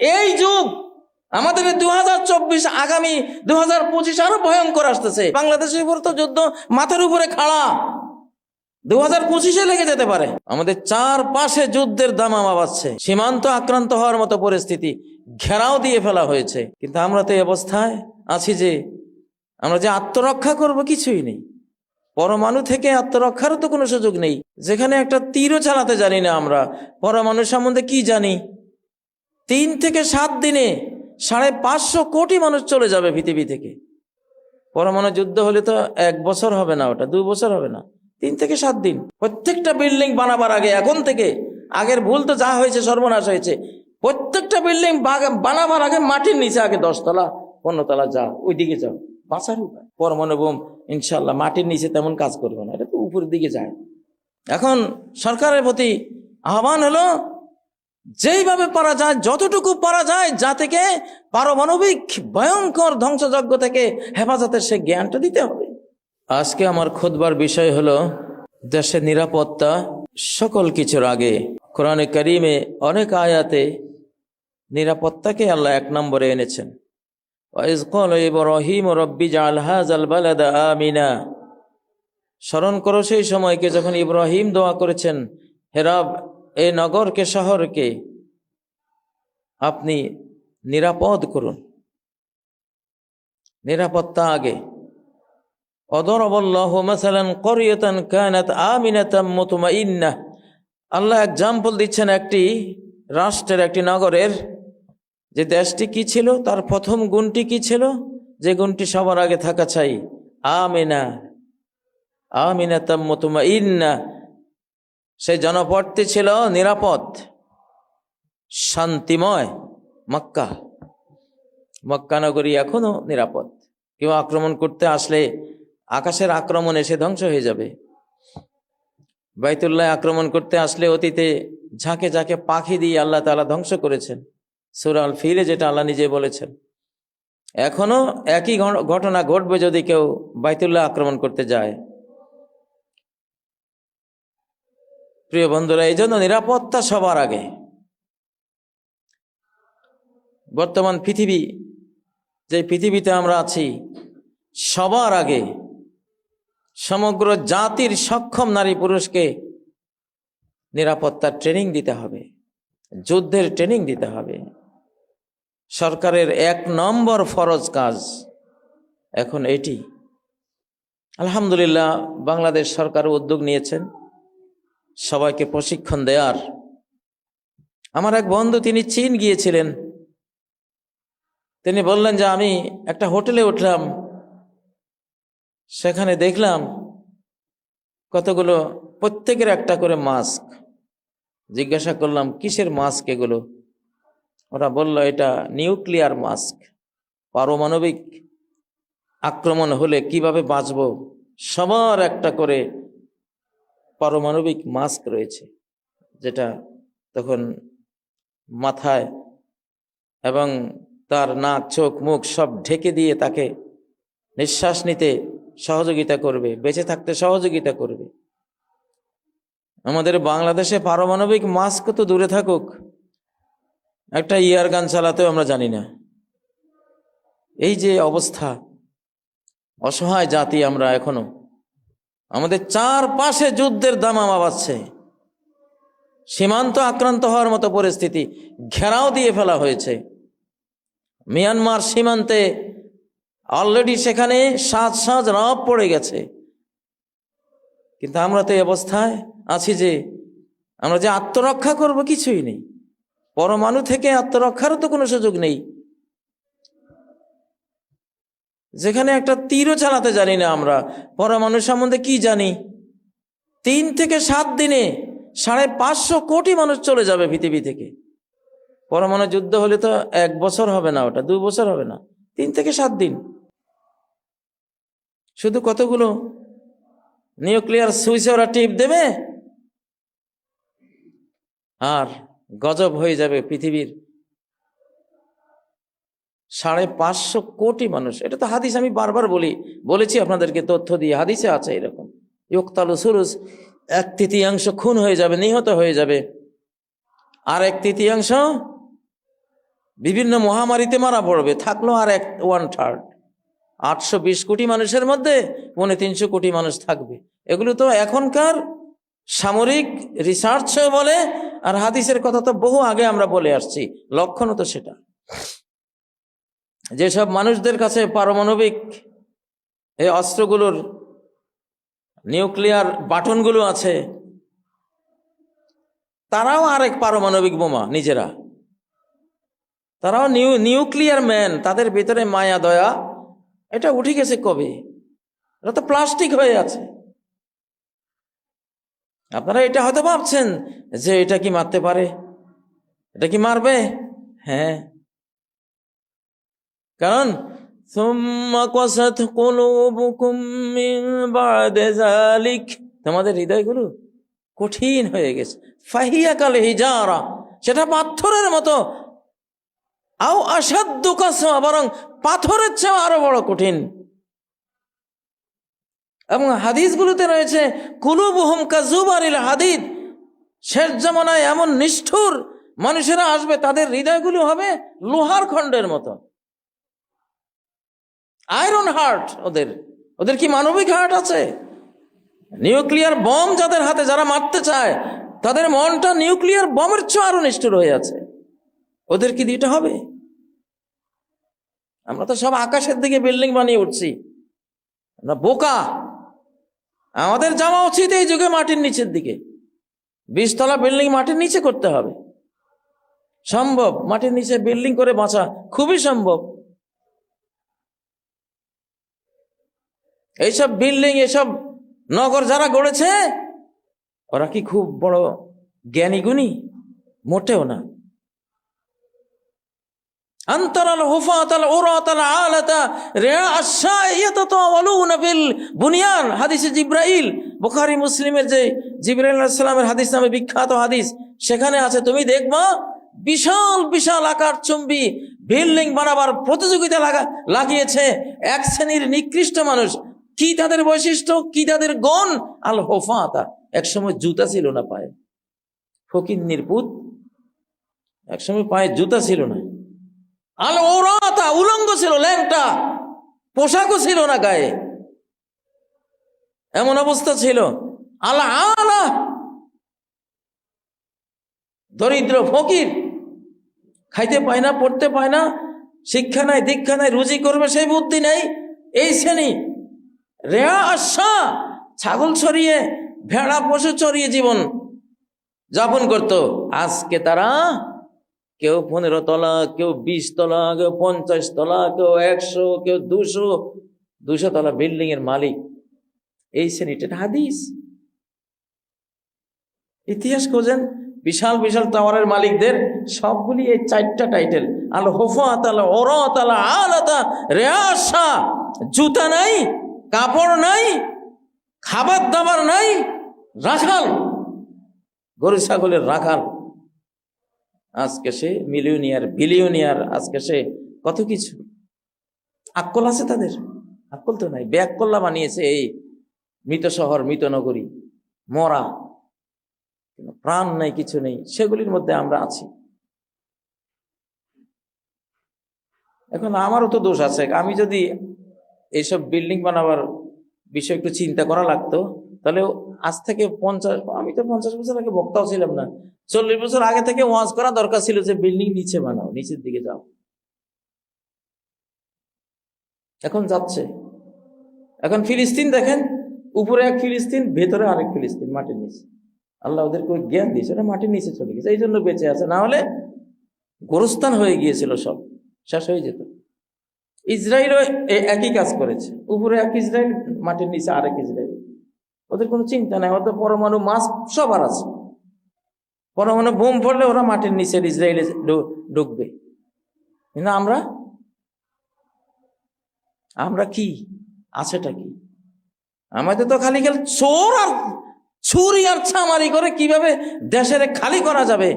এই যুগ আমাদের দু হাজার চব্বিশ আগামী দু হাজার পঁচিশ আরও ভয়ঙ্কর আসতেছে। বাংলাদেশের উপর তো যুদ্ধ মাথার উপরে খাড়া। দু হাজার পঁচিশে লেগে যেতে পারে। আমাদের চার পাশে যুদ্ধের দামামা বাজছে সীমান্ত আক্রান্ত হওয়ার মতো পরিস্থিতি ঘেরাও দিয়ে ফেলা হয়েছে। কিন্তু আমরা তো এই অবস্থায় আছি যে আমরা যে আত্মরক্ষা করব কিছুই নেই। পরমাণু থেকে আত্মরক্ষারও তো কোনো সুযোগ নেই। যেখানে একটা তীরও চালাতে জানি না আমরা। পরমাণু সম্বন্ধে কি জানি? তিন থেকে সাত দিনে সাড়ে পাঁচশো কোটি মানুষ চলে যাবে পৃথিবী থেকে। পরমাণু যুদ্ধ হলে তো এক বছর হবে না ওটা দুই বছর হবে না। তিন থেকে সাত দিন। প্রত্যেকটা বিল্ডিং বানাবার আগে, এখন থেকে। আগের ভুল তো যা হয়েছে, সর্বনাশ হয়েছে। প্রত্যেকটা বিল্ডিং বানাবার আগে মাটির নিচে আগে দশতলা, পনেরোতলা যা ওইদিকে যাও। বাঁচার উপায়। পরমাণু বোম ইনশাল্লাহ মাটির নিচে তেমন কাজ করবে না। এটা তো উপরের দিকে যায়। এখন সরকারের প্রতি আহ্বান হলো যেইভাবে পারা যায়, যতটুকু পারা যায়, যা থেকে পারমাণবিক ভয়ঙ্কর ধ্বংসযজ্ঞ থেকে হেফাজতের সে জ্ঞানটা দিতে হবে। আজকে আমার খোদবার বিষয় হলো দেশের নিরাপত্তা সকল কিছুর আগে। কোরআনে করিমে অনেক আয়াতে নিরাপত্তাকে আল্লাহ এক নম্বরে এনেছেন। ইব্রাহিম রব্বি বালাদা আমিনা। স্মরণ করো সেই সময়কে যখন ইব্রাহিম দোয়া করেছেন হেরাব এই নগরকে, শহরকে আপনি নিরাপদ করুন। নিরাপত্তা আগে। অদরবল্লাহ মাসালান করিয়তান কানাত আমিনাতাম মুতমাইন্নাহ আল্লাহ এক্সাম্পল দিচ্ছেন একটি রাষ্ট্রের, একটি নগরের যে দেশটি কি ছিল, তার প্রথম গুণটি কি ছিল? যে গুণটি সবার আগে থাকা চাই। আমিনা আমিনা তাম্মতুমা ইন্না সেই জনপদটি ছিল নিরাপদ, শান্তিময় মক্কা। মক্কা নগরী এখনও নিরাপদ। কেউ আক্রমণ করতে আসলে আকাশের আক্রমণ এসে ধ্বংস হয়ে যাবে। বাইতুল্লাহ আক্রমণ করতে আসলে অতীতে ঝাঁকে ঝাঁকে পাখি দিয়ে আল্লাহ তালা ধ্বংস করেছেন। সুরাল ফিরে যেটা আল্লাহ নিজে বলেছেন। এখনও একই ঘটনা ঘটবে যদি কেউ বাইতুল্লাহ আক্রমণ করতে যায়। প্রিয় বন্ধুরা, এই জন্য নিরাপত্তা সবার আগে। বর্তমান পৃথিবী, যে পৃথিবীতে আমরা আছি, সবার আগে সমগ্র জাতির সক্ষম নারী পুরুষকে নিরাপত্তার ট্রেনিং দিতে হবে, যুদ্ধের ট্রেনিং দিতে হবে। সরকারের এক নম্বর ফরজ কাজ এখন এটি। আলহামদুলিল্লাহ, বাংলাদেশ সরকার উদ্যোগ নিয়েছেন। সবাইকে প্রশিক্ষণ দেওয়ার আমার এক বন্ধু, তিনি চীন গিয়েছিলেন। তিনি বললেন যে, আমি একটা হোটেলে উঠলাম। সেখানে দেখলাম কতগুলো, প্রত্যেকের একটা করে মাস্ক। জিজ্ঞাসা করলাম, কিসের মাস্ক এগুলো? ওরা বলল, এটা নিউক্লিয়ার মাস্ক। পারমাণবিক আক্রমণ হলে কীভাবে বাঁচব? সবার একটা করে পারমাণবিক মাস্ক রয়েছে, যেটা তখন মাথায় এবং তার নাক, চোখ, মুখ সব ঢেকে দিয়ে তাকে নিঃশ্বাস নিতে সহযোগিতা করবে, বেঁচে থাকতে সহযোগিতা করবে। আমাদের বাংলাদেশে পারমাণবিক মাস্ক তো দূরে থাকুক, একটা ইয়ার গান চালাতেও আমরা জানি না। এই যে অবস্থা, অসহায় জাতি আমরা এখনও। আমাদের চার পাশে যুদ্ধের দামামা বাজছে সীমান্ত আক্রান্ত হওয়ার মতো পরিস্থিতি ঘেরাও দিয়ে ফেলা হয়েছে। মিয়ানমার সীমান্তে অলরেডি সেখানে সাজ সাজ রব পড়ে গেছে। কিন্তু আমরা তো এই অবস্থায় আছি যে আমরা যে আত্মরক্ষা করব কিছুই নেই। পরমাণু থেকে আত্মরক্ষারও তো কোনো সুযোগ নেই। যেখানে একটা তীরও চালাতে জানি না আমরা। পরমাণু সম্বন্ধে কি জানি? তিন থেকে সাত দিনে সাড়ে পাঁচশো কোটি মানুষ চলে যাবে পৃথিবী থেকে। পরমাণু যুদ্ধ হলে তো এক বছর হবে না ওটা দুই বছর হবে না, তিন থেকে সাত দিন। শুধু কতগুলো? নিউক্লিয়ার সুইচে ওরা টিপ দেবে? আর গজব হয়ে যাবে পৃথিবীর। সাড়ে পাঁচশো কোটি মানুষ। এটা তো হাদিস আমি বারবার বলি, বলেছি আপনাদেরকে তথ্য দিয়ে, হাদিসে আছে এরকম। ইয়ক্তালু সুরুজ, এক তৃতীয়াংশ খুন হয়ে যাবে, নিহত হয়ে যাবে। আর এক তৃতীয়াংশ বিভিন্ন মহামারীতে মারা পড়বে, থাকল আর এক ওয়ান থার্ড আটশো বিশ কোটি মানুষের মধ্যে পৌনে তিনশো কোটি মানুষ থাকবে। এগুলো তো এখনকার সামরিক রিসার্চ বলে, আর হাদিসের কথা তো বহু আগে আমরা বলে আসছি, লক্ষণও তো সেটা। যেসব মানুষদের কাছে পারমাণবিক এই অস্ত্রগুলোর নিউক্লিয়ার বাটনগুলো আছে, তারাও আরেক পারমাণবিক বোমা, নিজেরা। তারাও নিউ, নিউক্লিয়ার ম্যান, তাদের ভিতরে মায়া, দয়া, এটা উঠে গেছে কবে? এটা তো প্লাস্টিক হয়ে আছে। আপনারা এটা হয়তো ভাবছেন যে এটা কি মারতে পারে? এটা কি মারবে? হ্যাঁ। কারণ তোমাদের হৃদয়গুলো কঠিন হয়ে গেছে। ফাহিয়া কাল হিজারা। সেটা পাথরের মতো। আও আসাধ্য বরং পাথরের চেয়ে আরও বড় কঠিন। এবং হাদিসগুলোতে রয়েছে, কুলুবহুম কাজুবারিল হাদিদ। শেষ জমানায় এমন নিষ্ঠুর মানুষেরা আসবে, তাদের হৃদয়গুলো হবে লোহার খণ্ডের মতো। আয়রন হার্ট ওদের। ওদের কি মানবিক হার্ট আছে? নিউক্লিয়ার বম যাদের হাতে যারা মারতে চায়, তাদের মনটা নিউক্লিয়ার বমের চেয়ে আরও নিষ্ঠুর হয়ে আছে। ওদের কি দিতে হবে? আমরা তো সব আকাশের দিকে বিল্ডিং বানিয়ে উঠছি। আমরা বোকা। আমাদের যাওয়া উচিত এই যুগে মাটির নিচের দিকে। বিশতলা বিল্ডিং মাটির নিচে করতে হবে। সম্ভব, মাটির নিচে বিল্ডিং করে বাঁচা খুবই সম্ভব। এইসব বিল্ডিং এসব নগর যারা গড়েছে, ওরা কি খুব বড় জ্ঞানী গুণী? মোটেও না। আন্তরাল ফিল বুনিয়ান। হাদিসে জিব্রাইল, বুখারী, মুসলিমের যে হাদিস নামে বিখ্যাত হাদিস, সেখানে আছে, তুমি দেখবা বিশাল বিশাল বিল্ডিং বানাবার প্রতিযোগিতা লাগা, লাগিয়েছে। এক শ্রেণির নিকৃষ্ট মানুষ কি তাদের বৈশিষ্ট্য? কি তাদের গণ? আল হোফাতা। একসময় জুতা ছিল না পায়ে। ফকির নির্পুত একসময় পায়ে জুতা ছিল না। আল ওরাতা উলঙ্গ ছিল, ল্যাংটা। পোশাকও ছিল না গায়ে। এমন অবস্থা ছিল। আলা আলা দরিদ্র ফকির। খাইতে পায় না, পড়তে পায় না। শিক্ষা নাই, দীক্ষা নাই, রুজি করবে, সেই বুদ্ধি নেই। এই শ্রেণি রেয়া আশা, ছাগল ছড়িয়ে, ভেড়া, পশু চড়িয়ে জীবন যাপন করত। আজকে তারা কেউ পনেরো তলা, কেউ বিশ তলা, কেউ পঞ্চাশ তলা, কেউ একশো, কেউ দুশো দুশো তলা বিল্ডিং এর মালিক। এই শ্রেণীটা হাদিস। ইতিহাস খোঁজেন, বিশাল বিশাল টাওয়ারের মালিকদের সবগুলি এই চারটা টাইটেল। আল হোফাত আল ওরত আল আলাতা জুতা নাই কাপড় নাই, খাবার দাবার নাই, রাখাল, গরু ছাগলের রাখাল। আজকে সে মিলিয়নিয়ার, বিলিয়নিয়ার, আজকে সে কত কিছু। আক্কল আছে তাদের, আক্কল তো নাই। ব্যাককল্লা বানিয়েছে এই মৃত শহর, মৃত নগরী, মরা। প্রাণ নেই, কিছু নেই, সেগুলির মধ্যে আমরা আছি। এখন আমারও তো দোষ আছে। আমি যদি এইসব বিল্ডিং বানাবার বিষয়ে একটু চিন্তা করা লাগতো। তাহলে আজ থেকে পঞ্চাশ, আমি তো পঞ্চাশ বছর আগে বক্তাও ছিলাম না। চল্লিশ বছর আগে থেকে ওয়াজ করা দরকার ছিল যে বিল্ডিং নিচে বানাও, নিচের দিকে যাও। এখন যাচ্ছে। এখন ফিলিস্তিন দেখেন, উপরে এক ফিলিস্তিন, ভেতরে আরেক ফিলিস্তিন, মাটির নিচে। আল্লাহ ওদেরকে ওই জ্ঞান দিয়েছে, ওরা মাটির নিচে চলে গেছে। এই জন্য বেঁচে আছে। না হলে গোরস্থান হয়ে গিয়েছিল সব। শেষ হয়ে যেত। ইসরায়েলও একই কাজ করেছে। উপরে এক ইসরায়েল, মাটির নিচে আরেক ইসরায়েল। ওদের কোনো চিন্তা নাই, ওদের পরমাণু মাছ সবার আছে। পরমাণু বোম পড়লে ওরা মাটির নিচে ইসরায়েলে ঢুকবে কিন্তু আমরা আমরা কি? আছেটা কি? আমাদের তো খালি খালি চোর আর, ছুরি আর ছামারি করে কীভাবে দেশের খালি করা যাবে?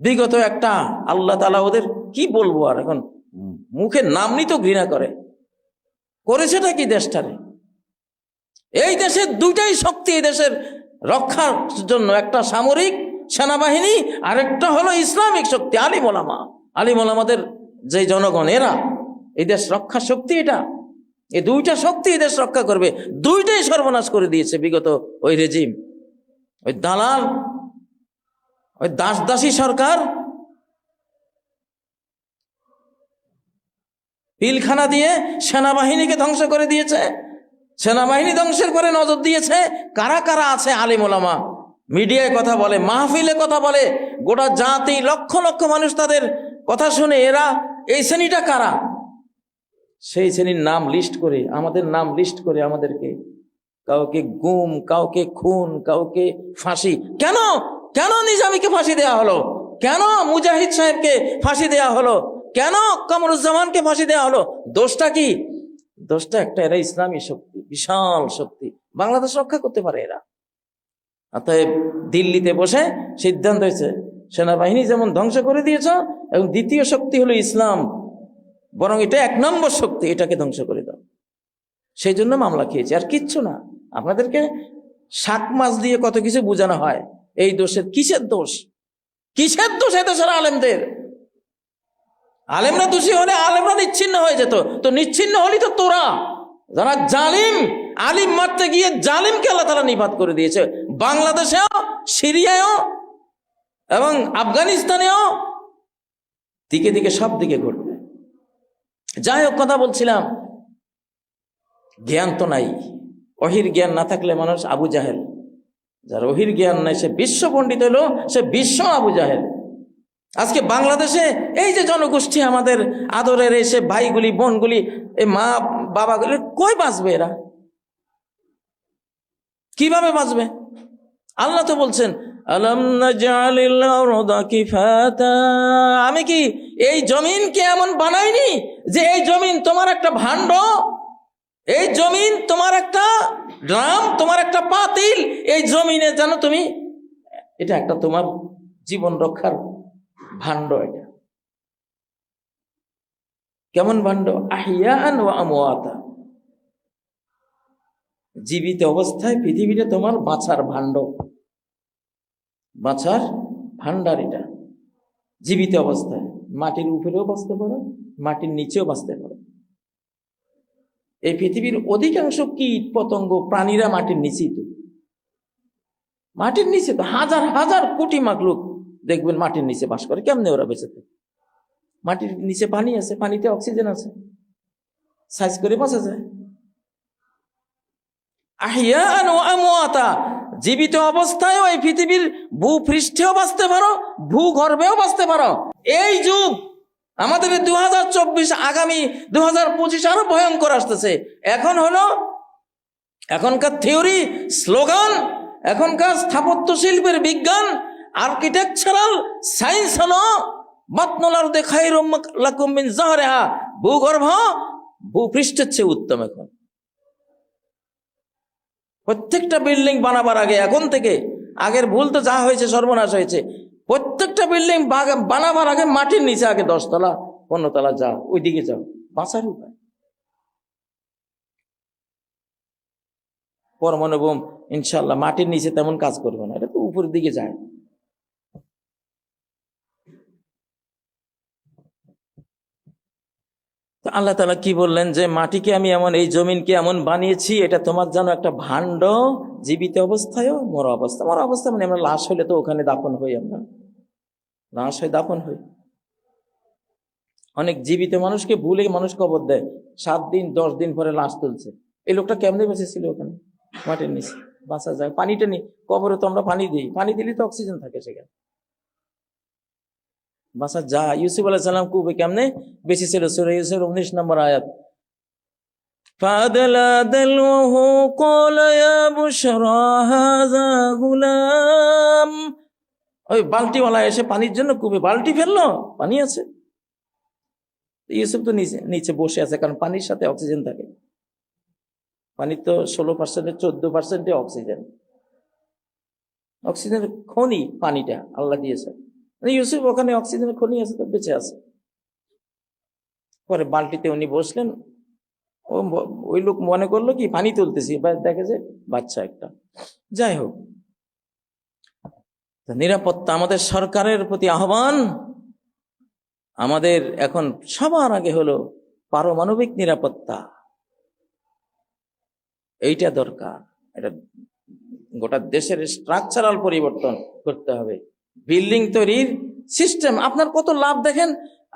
বিগত একটা, আল্লাহ তালা ওদের কি বলব আর এখন? মুখে নাম নিতেও ঘৃণা করে। করেছেটা কি দেশটারে? এই দেশের দুইটাই শক্তি, এই দেশের রক্ষার জন্য একটা সামরিক সেনাবাহিনী আর একটা হলো ইসলামিক শক্তি, আলিম ওলামা। আলিমল আমাদের যে জনগণ, এরা এই দেশ রক্ষা শক্তি এটা। এই দুইটা শক্তি এই দেশ রক্ষা করবে। দুইটাই সর্বনাশ করে দিয়েছে বিগত ওই রেজিম। ওই দালাল, ওই দাস দাসী সরকার পিলখানা দিয়ে সেনাবাহিনীকে ধ্বংস করে দিয়েছে। সেনাবাহিনী ধ্বংসের পরে নজর দিয়েছে, কারা কারা আছে আলিম আলিমোলামা মিডিয়ায় কথা বলে, মাহফিলে কথা বলে, গোটা জাতি, লক্ষ লক্ষ মানুষ তাদের কথা শুনে, এরা, এই শ্রেণীটা কারা? সেই শ্রেণির নাম লিস্ট করে, আমাদের নাম লিস্ট করে আমাদেরকে কাউকে গুম, কাউকে খুন, কাউকে ফাঁসি। কেন? কেন নিজামীকে ফাঁসি দেওয়া হলো? কেন মুজাহিদ সাহেবকে ফাঁসি দেওয়া হলো? কেন কামরুজ্জামানকে ফাঁসি দেওয়া হলো? দোষটা কি? দোষটা একটা, এরা ইসলামী শক্তি, বিশাল শক্তি। বাংলাদেশ রক্ষা করতে পারে এরা। অতএব দিল্লিতে বসে সিদ্ধান্ত হয়েছে, সেনাবাহিনী যেমন ধ্বংস করে দিয়েছ, এবং দ্বিতীয় শক্তি হলো ইসলাম। বরং এটা এক নম্বর শক্তি, এটাকে ধ্বংস করে দাও। সেই জন্য মামলা খেয়েছে। আর কিচ্ছু না। আপনাদেরকে শাক মাছ দিয়ে কত কিছু বোঝানো হয়। এই দোষের কিসের দোষ? কিসের দোষ এ দেশের আলেমদের? আলেমরা দোষী হলে আলেমরা নিচ্ছিন্ন হয়ে যেত। তো নিচ্ছিন্ন হলি তো তোরা। যারা জালিম, আলিম মারতে গিয়ে জালিমকে আল্লাহ তালা নিপাত করে দিয়েছে। বাংলাদেশেও, সিরিয়ায়ও এবং আফগানিস্তানেও দিকে দিকে সব দিকে ঘটবে। যাই হোক, কথা বলছিলাম। জ্ঞান তো নাই। অহির জ্ঞান না থাকলে মানুষ আবু জাহেল। যার অহির জ্ঞান নাই, সে বিশ্ব পণ্ডিত হলো, সে বিশ্ব আবু জাহেল। আজকে বাংলাদেশে এই যে জনগোষ্ঠী আমাদের আদরের এসে ভাইগুলি, বোনগুলি এই মা, বাবাগুলি, কই বাঁচবে এরা? কীভাবে বাঁচবে? আল্লাহ তো বলছেন আমি কি এই জমিনকে এমন বানাইনি যে এই জমিন তোমার একটা ভাণ্ড? এই জমিন তোমার একটা ড্রাম তোমার একটা পাতিল। এই জমিনে জানো তুমি, এটা একটা তোমার জীবন রক্ষার ভাণ্ড এটা। কেমন ভাণ্ড আহিয়ান ও আমওয়াতা। জীবিত অবস্থায় পৃথিবীটা তোমার বাঁচার ভাণ্ড বাঁচার ভান্ডার এটা। জীবিত অবস্থায়। মাটির উপরেও বাঁচতে পারো, মাটির নিচেও বাঁচতে পারো। এই পৃথিবীর অধিকাংশ কীট পতঙ্গ প্রাণীরা মাটির নিচেই তো। মাটির নিচে তো হাজার হাজার কোটি মাকলুক। দেখবেন মাটির নিচে বাস করে। কেমনে ওরা বেঁচে থাকে? মাটির নিচে পানি আছে, পানিতে অক্সিজেন আছে। সাইজ করে বাঁচা যায়। জীবিত অবস্থায় এই পৃথিবীর ভূপৃষ্ঠেও বাঁচতে পারো, ভূগর্ভেও বাঁচতে পারো। এই যুগ আমাদের দু হাজার চব্বিশ আগামী দু হাজার পঁচিশ আরও ভয়ঙ্কর আসতেছে। এখন হলো এখনকার থিওরি স্লোগান এখনকার স্থাপত্য শিল্পের বিজ্ঞান আর্কিটেকচারাল সায়েন্স হলো, বাতনলার দেখাই জাহরেহা, ভূগর্ভ, ভূপৃষ্ঠের চেয়ে উত্তম এখন। প্রত্যেকটা বিল্ডিং বানাবার আগে, এখন থেকে, আগের ভুল তো যা হয়েছে, সর্বনাশ হয়েছে। প্রত্যেকটা বিল্ডিং বানাবার আগে মাটির নিচে, আগে দশতলা, পনেরোতলা যা ওইদিকে যাও, বাঁচার উপায়। পরমাণু বোম ইনশাল্লাহ মাটির নিচে তেমন কাজ করবে না, এটা তো উপরের দিকে যায়। আল্লাহ তালা কি বললেন যে, মাটিকে আমি এমন, এই জমিনকে এমন বানিয়েছি, এটা তোমার যেন একটা ভাণ্ড জীবিত অবস্থায়ও মরা অবস্থা। মরা অবস্থা মানে আমরা লাশ হইলে তো ওখানে দাপন হই আমরা। লাশ হয়ে দাপন হই। অনেক জীবিত মানুষকে ভুলে মানুষ কবর দেয়। সাত দিন, দশ দিন পরে লাশ তুলছে। এই লোকটা কেমনে বেঁচেছিল ওখানে? মাটির নিচে। বাঁচা যায় পানিটা নি কবরে তো আমরা পানি দিই। পানি দিলে তো অক্সিজেন থাকে সেখানে। বাসা যা ইউসুফ আলাহ সাল্লাম কুবে কেমনে বেশি ছিল সুরা ইউসুফ উনিশ নম্বর আয়াত فأدلى دلوه قال يا بشرى هذا غلام ওই বালতিওয়ালা এসে পানির জন্য কুবে বালতি ফেললো পানি আছে ইউসুফ তো নিচে নিচে বসে আছে কারণ পানির সাথে অক্সিজেন থাকে পানির তো ষোলো পার্সেন্টে চোদ্দ পার্সেন্টে অক্সিজেন অক্সিজেনের খনি পানিটা আল্লাহ দিয়েছে মানে ইউসুফ ওখানে অক্সিজেনের খনি আছে, তো বেঁচে আছে। পরে বালতিতে উনি বসলেন। ও ওই লোক মনে করল কি, পানি তুলতেছি দেখে যে বাচ্চা একটা। যাই হোক। নিরাপত্তা আমাদের সরকারের প্রতি আহ্বান। আমাদের এখন সবার আগে হলো পারমাণবিক নিরাপত্তা। এইটা দরকার। এটা গোটা দেশের স্ট্রাকচারাল পরিবর্তন করতে হবে। বিল্ডিং তৈরির সিস্টেম। আপনার কত লাভ দেখেন?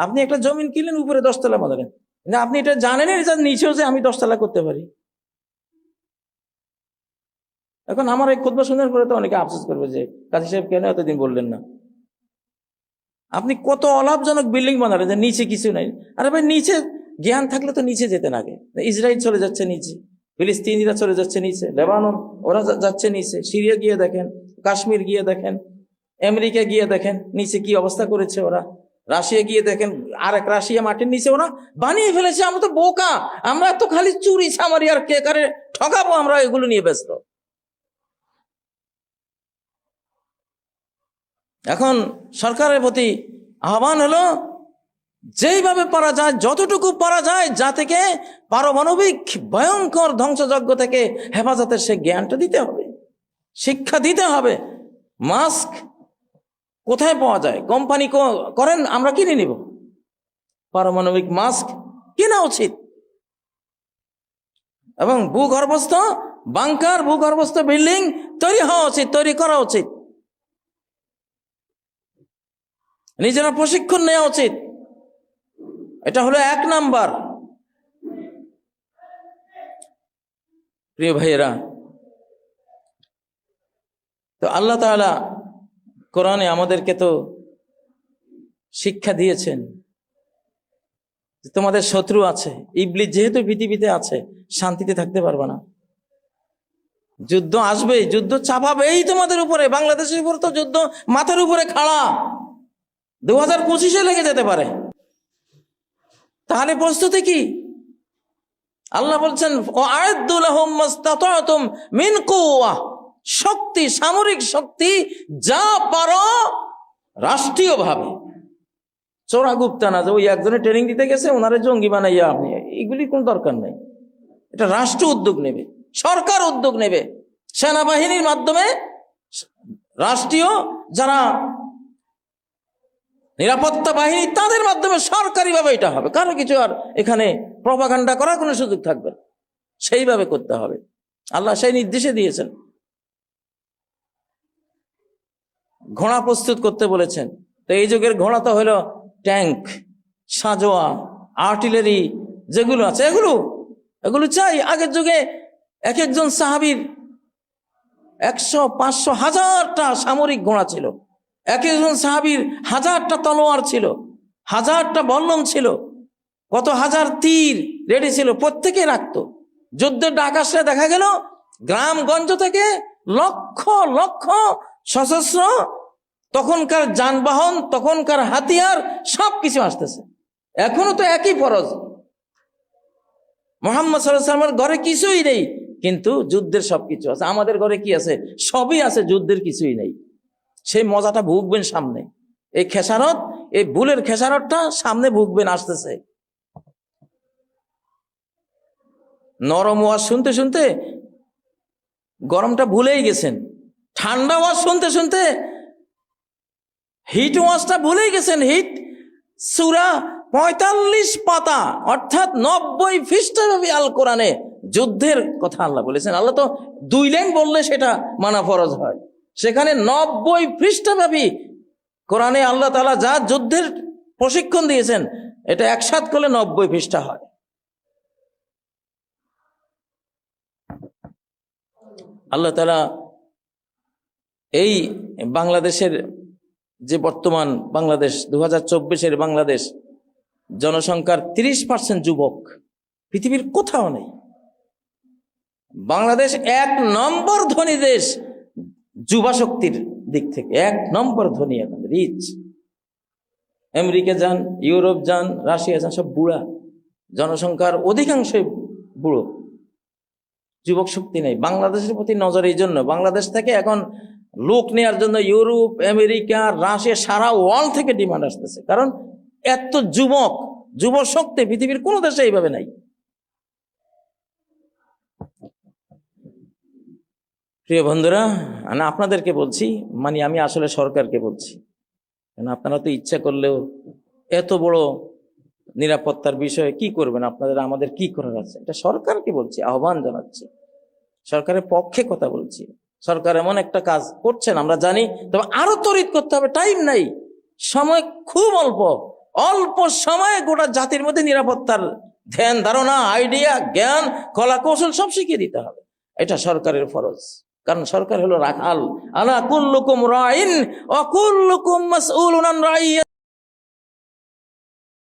আপনি একটা জমিন কিনলেন, উপরে দশতলা বানালেন কিন্তু আপনি এটা জানেন, এটা নিচেও যে আমি দশতলা করতে পারি। এখন আমার এই খুদ্া শোনার পরে তো অনেকে আফসোস করবে যে, কাজী সাহেব কেন এতদিন বললেন না? আপনি কত অলাভজনক বিল্ডিং বানালেন যে নিচে কিছু নাই। আরে ভাই, নিচে জ্ঞান থাকলে তো নিচে যেতেন আগে। ইসরায়েল চলে যাচ্ছে নিচে, ফিলিস্তিনিরা চলে যাচ্ছে নিচে, লেবানন, ওরা যাচ্ছে নিচে। সিরিয়া গিয়ে দেখেন, কাশ্মীর গিয়ে দেখেন। আমেরিকা গিয়ে দেখেন, নিচে কি অবস্থা করেছে ওরা? রাশিয়া গিয়ে দেখেন আর এক রাশিয়া মাটির নিচে ওরা বানিয়ে ফেলেছে, আমরা তো বোকা। আমরা তো খালি চুরি ছামারি আর কে কারে ঠকাবো, আমরা এগুলো নিয়ে ব্যস্ত। এখন সরকারের প্রতি আহ্বান হলো, যেইভাবে পারা যায়, যতটুকু পারা যায়, যা থেকে পারমাণবিক ভয়ঙ্কর ধ্বংসযজ্ঞ থেকে হেফাজতের সে জ্ঞানটা দিতে হবে, শিক্ষা দিতে হবে, মাস্ক কোথায় পাওয়া যায়? কোম্পানি করেন, আমরা কিনে নিব। পারমাণবিক মাস্ক কেনা উচিত। এবং ভূগর্ভস্থ বাংকার, ভূগর্ভস্থ বিল্ডিং তৈরি হওয়া উচিত, তৈরি করা উচিত। নিজেরা প্রশিক্ষণ নেওয়া উচিত। এটা হলো এক নাম্বার। প্রিয় ভাইয়েরা, তো আল্লাহ তাআলা কোরআনে আমাদেরকে তো শিক্ষা দিয়েছেন তোমাদের শত্রু আছে। ইবলিস যেহেতু পৃথিবীতে আছে, শান্তিতে থাকতে পারবে না। যুদ্ধ আসবেই, যুদ্ধ চাপাবেই তোমাদের উপরে। বাংলাদেশের উপর তো যুদ্ধ মাথার উপরে খাড়া। দু হাজার পঁচিশে লেগে যেতে পারে। তাহলে প্রস্তুতি কি? আল্লাহ বলছেন মিন কুয়া শক্তি, সামরিক শক্তি যা পারো রাষ্ট্রীয়ভাবে। চোরা গুপ্তা না যে ওই একজনে ট্রেনিং দিতে গেছে, ওনারে জঙ্গি বানাইয়া আপনি, এগুলি কোনো দরকার নাই। এটা রাষ্ট্র উদ্যোগ নেবে, সরকার উদ্যোগ নেবে, সেনাবাহিনীর মাধ্যমে রাষ্ট্রীয় যারা নিরাপত্তা বাহিনী, তাদের মাধ্যমে সরকারিভাবে এটা হবে। কারও কিছু আর এখানে প্রপাগান্ডা করার কোনো সুযোগ থাকবে সেইভাবে করতে হবে। আল্লাহ সেই নির্দেশে দিয়েছেন। ঘোড়া প্রস্তুত করতে বলেছেন। তো এই যুগের ঘোড়া তো হলো ট্যাঙ্ক, সাজোয়া, আর্টিলারি যেগুলো আছে, এগুলো এগুলো চাই। আগের যুগে এক একজন সাহাবির একশো, পাঁচশো, হাজারটা সামরিক ঘোড়া ছিল। এক একজন সাহাবির হাজারটা তলোয়ার ছিল, হাজারটা বল্লম ছিল, কত হাজার তীর রেডি ছিল, প্রত্যেকে রাখতো। যুদ্ধের ডাক আসলে দেখা গেল, গ্রামগঞ্জ থেকে লক্ষ লক্ষ সশস্ত্র তখনকার যানবাহন, তখনকার হাতিয়ার সব কিছু আসতেছে। এখনও তো একই ফরজ। মোহাম্মদ সাল্লামের ঘরে কিছুই নেই, কিন্তু যুদ্ধের সবকিছু আছে। আমাদের ঘরে কি আছে? সবই আছে, যুদ্ধের কিছুই নেই। সেই মজাটা ভুগবেন সামনে। এই খেসারত, এই ভুলের খেসারতটা সামনে ভুগবেন, আসতেছে। নরম ওয়াজ শুনতে শুনতে গরমটা ভুলেই গেছেন। ঠান্ডা ওয়াজ শুনতে শুনতে হিট ওয়াজটা ভুলেই গেছেন, হিট। সুরা পঁয়তাল্লিশ পাতা, অর্থাৎ নব্বই খ্রিস্টব্যাপী আল কোরআনে যুদ্ধের কথা আল্লাহ বলেছেন। আল্লাহ তো দুই লাইন বললে সেটা মানা ফরজ হয়। সেখানে নব্বই পৃষ্ঠাব্যাপী কোরআনে আল্লাহ তালা যা যুদ্ধের প্রশিক্ষণ দিয়েছেন, এটা একসাথ করলে নব্বই পৃষ্ঠা হয়। আল্লাহ তালা এই বাংলাদেশের যে বর্তমান বাংলাদেশ দু হাজার বাংলাদেশ জনসংখ্যার তিরিশ পার্সেন্ট যুবক, পৃথিবীর কোথাও নেই। বাংলাদেশ এক নম্বর ধনী দেশ যুবা শক্তির দিক থেকে, এক নম্বর ধনী এখন রিচ আমেরিকা যান, ইউরোপ যান, রাশিয়া যান, সব বুড়া। জনসংখ্যার অধিকাংশই বুড়ো। যুবক শক্তি নেই। বাংলাদেশের প্রতি নজর এই জন্য। বাংলাদেশ থেকে এখন লোক নেওয়ার জন্য ইউরোপ, আমেরিকা, রাশিয়া, সারা ওয়ার্ল্ড থেকে ডিমান্ড আসতেছে। কারণ এত যুবক, যুব শক্তি পৃথিবীর কোনো দেশে এইভাবে নাই। প্রিয় বন্ধুরা, আমি আপনাদেরকে বলছি মানে আমি আসলে সরকারকে বলছি কারণ আপনারা তো ইচ্ছা করলেও এত বড় নিরাপত্তার বিষয়ে কি করবেন? আপনাদের, আমাদের কি করার আছে? এটা সরকারকে বলছি, আহ্বান জানাচ্ছি। সরকারের পক্ষে কথা বলছি। সরকার এমন একটা কাজ করছেন, আমরা জানি, তবে আরও তড়িৎ করতে হবে টাইম নাই। সময় খুব অল্প। অল্প সময়ে গোটা জাতির মধ্যে নিরাপত্তার ধ্যান, ধারণা আইডিয়া জ্ঞান কলা কৌশল সব শিখিয়ে দিতে হবে। এটা সরকারের ফরজ। কারণ সরকার হলো রাখাল। আলা কুল্লুকুম রাইন, অকুল্লুকুম মাসউলুন রাইয়া